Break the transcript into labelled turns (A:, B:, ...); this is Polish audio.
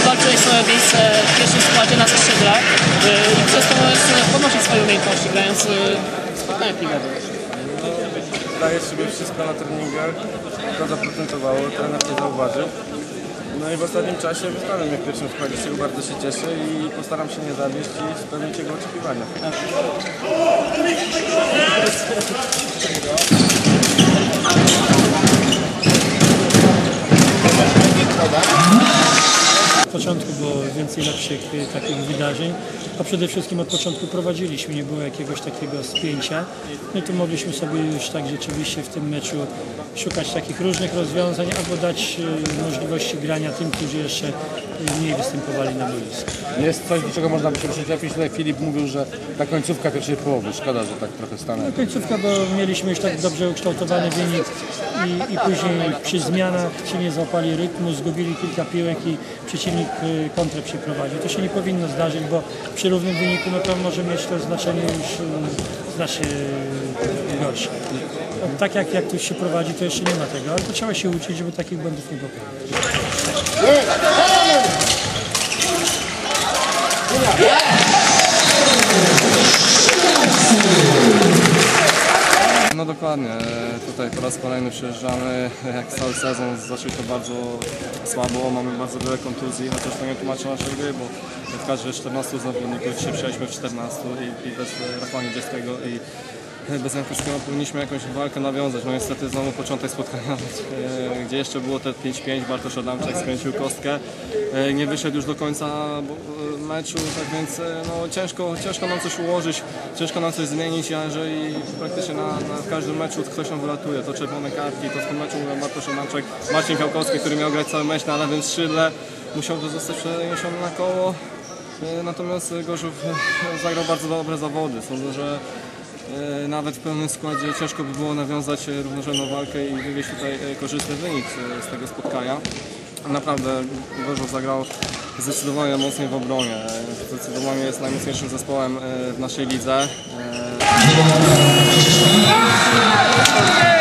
A: walczyłeś swoje miejsce w pierwszym składzie na skrzydlach i przez to możesz y, podnosić swoje umiejętności, grając y, spotkania piłkarskie.
B: Daję sobie wszystko na treningach, to zaprocentowało, trener nie zauważył. No i w ostatnim czasie wystawiam mnie w pierwszym składzie, z czego bardzo się cieszę i postaram się nie zawieść i spełnić jego oczekiwania.
C: Tak. Początku było więcej lepszych y, takich wydarzeń, a przede wszystkim od początku prowadziliśmy, nie było jakiegoś takiego spięcia. No i tu mogliśmy sobie już tak rzeczywiście w tym meczu szukać takich różnych rozwiązań albo dać y, możliwości grania tym, którzy jeszcze y, mniej występowali na boisku.
D: Jest coś, do czego można by się. Jakiś tutaj Filip mówił, że ta końcówka pierwszej połowy, szkoda, że tak trochę stanęło.
C: No końcówka, bo mieliśmy już tak dobrze ukształtowany wynik i, i później przy zmianach się nie złapali rytmu, zgubili kilka piłek i przeciwnik y, kontrę przeprowadził. To się nie powinno zdarzyć, bo przy równym wyniku no to może mieć to znaczenie już y, znacznie y, gorsze. No, tak jak, jak tu się prowadzi, to jeszcze nie ma tego, ale to trzeba się uczyć, żeby takich błędów nie popełniać.
B: Dokładnie, tutaj po raz kolejny przyjeżdżamy, jak cały sezon zaczął to bardzo słabo, mamy bardzo wiele kontuzji, chociaż to nie tłumaczy naszej gry, bo w każdym 14 zawodników dzisiaj przyjechaliśmy w 14 i, i bez Rafała Niebieskiego i bez Jankowskiego powinniśmy jakąś walkę nawiązać. No niestety znowu początek spotkania, e, gdzie jeszcze było te 5-5, Bartosz Adamczak skręcił kostkę, e, nie wyszedł już do końca e, meczu, tak więc no, ciężko, ciężko nam coś ułożyć, ciężko nam coś zmienić, jeżeli praktycznie na, na każdym meczu ktoś nam wylatuje, to czerwone kartki, to w tym meczu Bartosz Adamczak, Marcin Fiałkowski, który miał grać cały mecz na lewym skrzydle, musiał zostać przeniesiony na koło. Natomiast Gorzów zagrał bardzo dobre zawody. Sądzę, że nawet w pełnym składzie ciężko by było nawiązać e, równorzędną walkę i wywieźć tutaj e, korzystny wynik e, z tego spotkania. Naprawdę Gorzów zagrał zdecydowanie mocniej w obronie. E, Zdecydowanie jest najmocniejszym zespołem e, w naszej lidze. E,